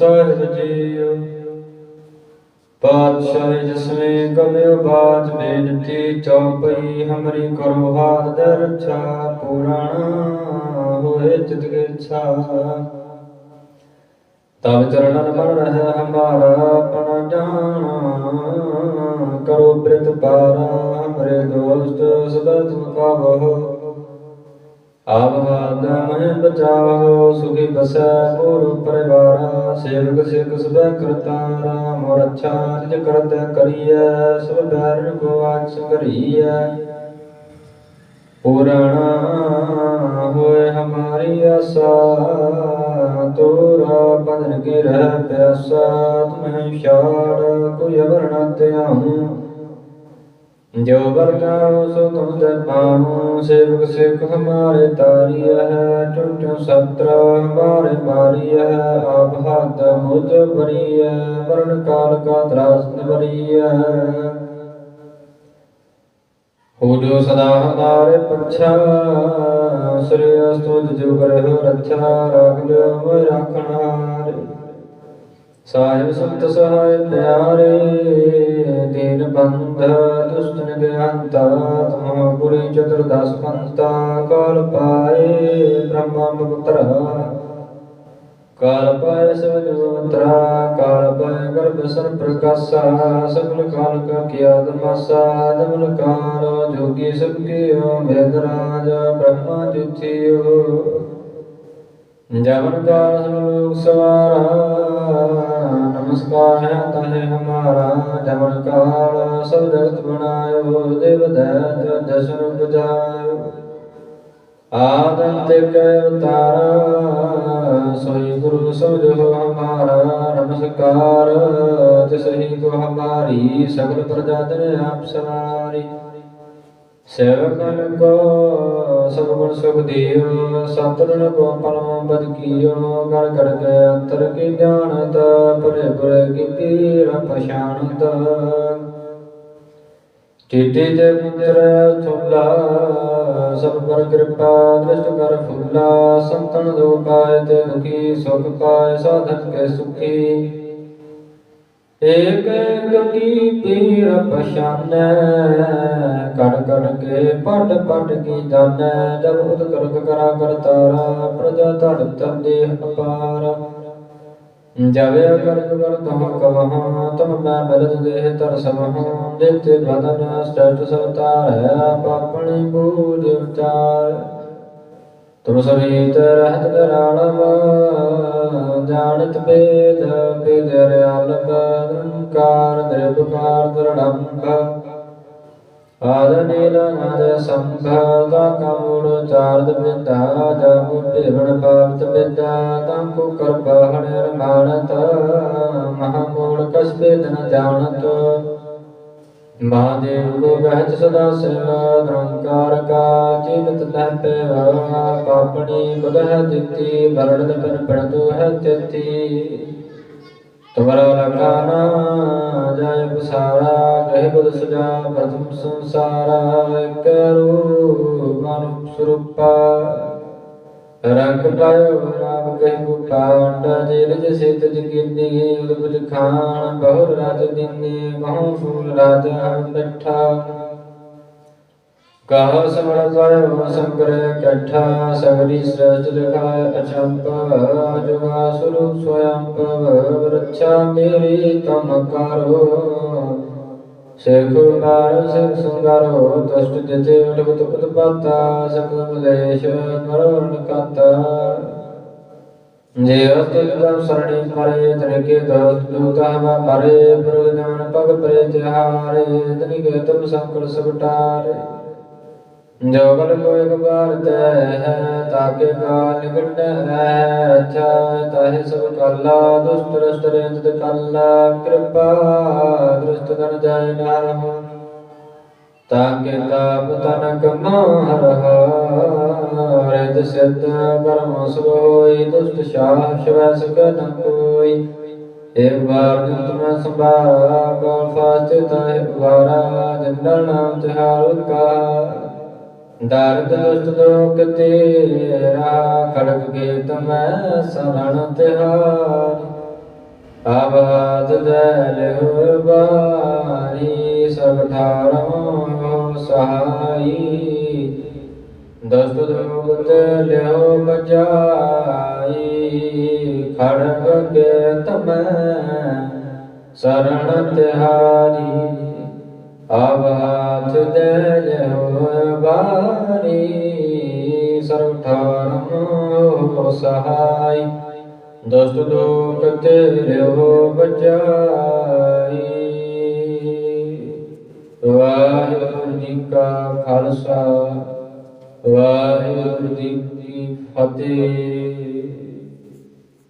ਸਾਹਿਬ JIO ਪਾਤਸ਼ਾਹ ਜਿਸਵੇਂ ਕਲਿਓ ਬਾਤ ਬੇਨਤੀ ਚੌਪਈ ਹਮਰੀ ਕਰੋ ਹਾਥ ਦੇ ਪੁਰਾਣਾ ਹੋਏ ਚਿਤ ਕੇ ਤਬ ਚਰਣਨ ਮਨ ਰਹਿ ਹਮਾਰਾ, ਆਪਣਾ ਜਾਣਾ। ਕਰੋ ਬ੍ਰਿਤ ਪਾਰਾ ਹਮਰੇ ਦੋਸਤ ਸਦਾ ਤੁਮ ਕਾਵੋ ਆਪ ਵਾਦ ਮਹਿ ਬਚਾਓ ਸੁਖੀ ਬਸੈ ਪੂਰ ਪਰਿਵਾਰਾ ਸੇਵਕ ਸਿਖ ਸਦਾ ਕਰਤਾਰਾ ਮੋਰ ਅੱਛਾ ਨਿਜ ਕਰਤ ਕਰੀਐ, ਸਭ ਬੈਰਨ ਕੋ ਆਜ ਸੰਗਰੀਐ ਪੁਰਾਣਾ ਹੋਏ ਹਮਾਰੀ ਆਸਾ, ਤੋਰਾ ਬਦਨ ਕੀ ਰਹਿ ਪਿਆਸਾ, ਤੁਮਹਿ ਛਾੜ, ਕੋਈ ਅਵਰ ਨ ਧਿਆਉ। ਜੋ ਵਰਗਾਉ ਸੋ ਤੁਮ ਤੇ ਪਾਉ ਸੇਵਕ ਸਿੱਖ ਹਮਾਰੇ ਤਾਰੀਐ ਹੈ, ਚੁਣ ਚੁਣ ਸਤਰ ਹਮਾਰੇ ਮਾਰੀਐ ਆਪ ਹੱਥ ਮੁਝ ਬਰੀਐ ਵਰਨ ਕਾਲ ਕਾ ਤਰਾਸ ਨਿਵਰੀਐ। ਹੋ ਜੋ ਸਦਾ ਹਮਾਰੇ ਪੱਛਾ ਸ੍ਰੀ ਅਸਤੁਤ ਜੋ ਕਰੇ ਹੋ ਰੱਛਾ, ਰਾਖ ਲਿਓ ਮੈਂ ਰਾਖਣ। ਹਾਰੇ ਸਾਹਿਬ ਸੰਤ ਸਹਾਇ ਪਿਆਰੇ, ਦੀਨ ਬੰਧ ਦੁਸ਼ਟ ਨਿਗਹੰਤਾ ਤੁਮ ਗੁਰੀ ਚਤੁਰਦਸ ਪੰਤਾ ਕਾਲ ਪਾਏ ਬ੍ਰਹਮਾ ਪੁੱਤਰ ਕਾਲ ਪਾਏ ਸਭ ਕਾਲ ਪਾਏ ਗਰਭ ਸਰ ਪ੍ਰਕਾਸ਼ਾ ਸਗਲ ਕਾਲ ਕਾ ਕੀਆ ਦਮਾਸਾ ਦਮਨ ਕਾਲ ਜੋਗੀ ਸਭ ਕੀਓ ਭੇਦ ਰਾਜ, ਬ੍ਰਹਮਾ ਜਿਥਿਓ ਜਮਨ ਕਾਲ ਲੋਕ ਸਵਾਰਾ ਨਮਸਕਾਰ ਹੈ ਤਾਹੇ ਹਮਾਰਾ ਜਮਨ ਕਾਲ ਸਭ ਜਗਤ ਬਣਾਇਓ ਦੇਵ ਦੈਤ ਦਸ਼ਨ ਬੁਝਾਇਓ ਆਦਮ ਤੇ ਕੈ ਅਵਤਾਰਾ ਸੋਈ ਗੁਰੂ ਸਮਝੋ ਹਮਾਰਾ ਨਮਸਕਾਰ ਤਿਸਹੀ ਕੋ ਹਮਾਰੀ ਸਗਲ ਪ੍ਰਜਾ ਜਨ ਸੇਵਕਨ ਕੋ, ਸਭ ਗੁਣ ਸੁਖ ਦਿਓ ਸਤਰਨ ਕੋ ਪਰਮ ਬਦ ਕੀਓ, ਕਰ ਕਰ ਕੇ ਅੰਤਰ ਕੀ ਜਾਣਤ ਪਰੇ ਪਰੇ ਕੀ ਪੀਰ ਪਛਾਣਤ। ਟੀਟੀ ਤੇ ਪੁੱਤਰ ਤੁਲਾ ਸਭ ਪਰ ਕਿਰਪਾ ਦ੍ਰਿਸ਼ਟ ਕਰ ਫੁੱਲਾ, ਸੰਤਨ ਦੋ ਪਾਏ ਤੇ ਦੁਖੀ ਸੁਖ ਪਾਏ, ਸਾਧਨ ਕੇ ਸੁਖੀ। ਏਕ ਗੰਗੀ ਪੀਰ ਪਛਾਨੈ ਕੜ ਕੜ ਕੇ ਪਟ ਪਟ ਕੀ ਜਾਣੈ, ਜਬ ਉਦ ਕਰਕ ਕਰਾ ਕਰਤਾਰਾ ਪ੍ਰਜਾ ਧੜ ਤੰਦੇ ਅਪਾਰ। ਜਵੇ ਕਰ ਜੁਗਰ ਤਮ ਕਵਹ, ਤਮ ਮੈਂ ਮਿਲਤ ਦੇਹ ਤਰ ਸਮਹ, ਦਿੱਤੇ ਬਦਨ ਸਟਟ ਸਵਤਾਰ ਹੈ ਪਾਪਣੀ ਬੂਝ ਉਚਾਰ। ਤੁਮ ਸਰੀਤ ਰਹਿਤ ਕਰਾਣਮ ਜਾਣਤ ਬੇਦ ਬੇਦ ਰਿਆਲਬ ਨਿਰੰਕਾਰ ਨਿਰਭਕਾਰ ਦਰੜੰਭ ਆਦ ਨੀਲ ਨਾਦ ਸੰਭ ਦਾ ਕਮੂੜ ਚਾਰਦ ਬਿੰਦਾ ਜਗੁ ਭੇਵਣ ਪਾਵਤ ਬਿੰਦਾ ਤੰ ਕੋ ਕਰ ਬਾਹਣ ਰਮਾਣਤ ਮਹਾਮੂੜ ਕਸ ਬੇਦਨ ਜਾਣਤ ਮਹਾਦੇਵ ਕੋ ਬਹਿਤ ਸਦਾ ਸੇਵਾ ਨਿਰੰਕਾਰ ਕਾ ਜੀਵਤ ਲਹਿ ਪੈਵਾ ਪਾਪਣੀ ਬੁਧ ਦਿੱਤੀ ਬਰਣ ਬਿਨ ਪੜਦੂ ਹੈ ਤਿੱਤੀ ਤੁਮਰਾ ਲਖਾਨਾ ਜਾਇ ਬਸਾਰਾ ਗਹਿ ਬੁਧ ਸਜਾ ਪ੍ਰਥਮ ਸੰਸਾਰਾ, ਇਕ ਰੂਪ ਸਰੂਪਾ। ਰੰਗ ਪਾਇਓ ਰਾਮ ਗਹਿ ਗੁਪਾਵੰਡ ਜੇਲ ਜਸੇ ਤਜ ਕੀਨੀ ਉਦਪਜ ਖਾਨ ਬਹੁ ਰਾਜ ਦਿਨੇ ਬਹੁ ਫੂਲ ਰਾਜਾ ਬੈਠਾ ਕਹ ਸਮਣ ਪਾਇਓ ਸੰਗ੍ਰਹ ਇਕੱਠਾ ਸਗਰੀ ਸ੍ਰੇਸ਼ਟ ਲਿਖਾਇ ਅਚੰਪਾ ਜੁਗਾ ਸੁਰੂ ਸੋਯੰਪਵ ਰੱਛਾ ਮੇਰੀ ਤਮ ਕਰੋ। ਸਿਖ ਨਾਰ, ਸਿਖ ਸੰਗਾਰੋ, ਦੁਸ਼ਟ ਜਿਤੇ ਉਲਗਤ ਉਤਪਾਤਾ ਸਕਲ ਮਲੇਸ਼ ਮਰੋਣ ਕਾਤਾ ਜੇ ਅਸਤਿ ਜਮ ਸਰਣੀ ਪਰੇ ਤਨਕੇ ਦੋਸਤ ਦੂਤਾ ਹਮਾ ਪਰੇ ਪ੍ਰਗ ਜਾਨ ਪਗ ਪਰੇ ਤਿਹਾਰੇ ਤਨਕੇ ਤੁਮ ਸੰਕਲ ਸਬਟਾਰੇ ਜੋ ਬਲ ਕੋ ਇੱਕ ਬਾਰ ਤੈ ਹੈ, ਤਾਕੇ ਕਾਲ ਨਿਕਟ ਹੈ, ਅੱਛਾ ਤਾਹੇ ਸਭ ਕਾਲਾ, ਦੁਸ਼ਟ ਰਸਤ ਰੇਤ ਕਾਲਾ, ਕਿਰਪਾ ਦ੍ਰਿਸ਼ਟ ਕਰ ਜਾਏ ਨਾਮ। ਤਾਕੇ ਤਾਪ ਤਨ ਕਮਾ ਹਰ ਰਿਤ ਸਿੱਧ ਕਰਮ ਸੁਭ ਹੋਈ ਦੁਸ਼ਟ ਸ਼ਾਹ ਸ਼ਵੈ ਸਕ ਨ ਕੋਈ। ਇੱਕ ਵਾਰ ਨਿਤ ਮੈਂ ਸੰਭਾਰਾ ਕਾਲ ਫਾਸਤੇ ਤਾਹੇ ਵਾਰਾ, ਜਿੰਦਲ ਨਾਮ ਤਿਹਾਰ ਕਾ ਦਰਦ ਦੁਸ਼ਟ ਲੋਕ ਤੇਰਾ ਖੜਕ ਕੇ ਤਮੈ ਸਰਣ ਤਿਹਾਰ। ਆਬਾਦ ਦਲਿਓ ਬਾਰੀ, ਸਭ ਠਾਰੋਂ ਸਹਾਈ। ਦਸਤ ਦੋਗਤ ਲਿਓ ਬਜਾਈ ਖੜਕ ਕੇ ਤਮੈ ਸਰਣ ਤਿਹਾਰੀ। ਆਵਾਜ਼ ਹਾਥ ਹੋ ਠਾਰੋਂ ਸਹਾਈ ਦਸਤ ਦੋਗਤ ਲਿਓ ਬਜਾਈ ਵਾਹਿਗੁਰੂ ਜੀ ਕਾ ਖਾਲਸਾ ਵਾਹਿਗੁਰੂ ਜੀ ਕੀ ਫਤਿਹ।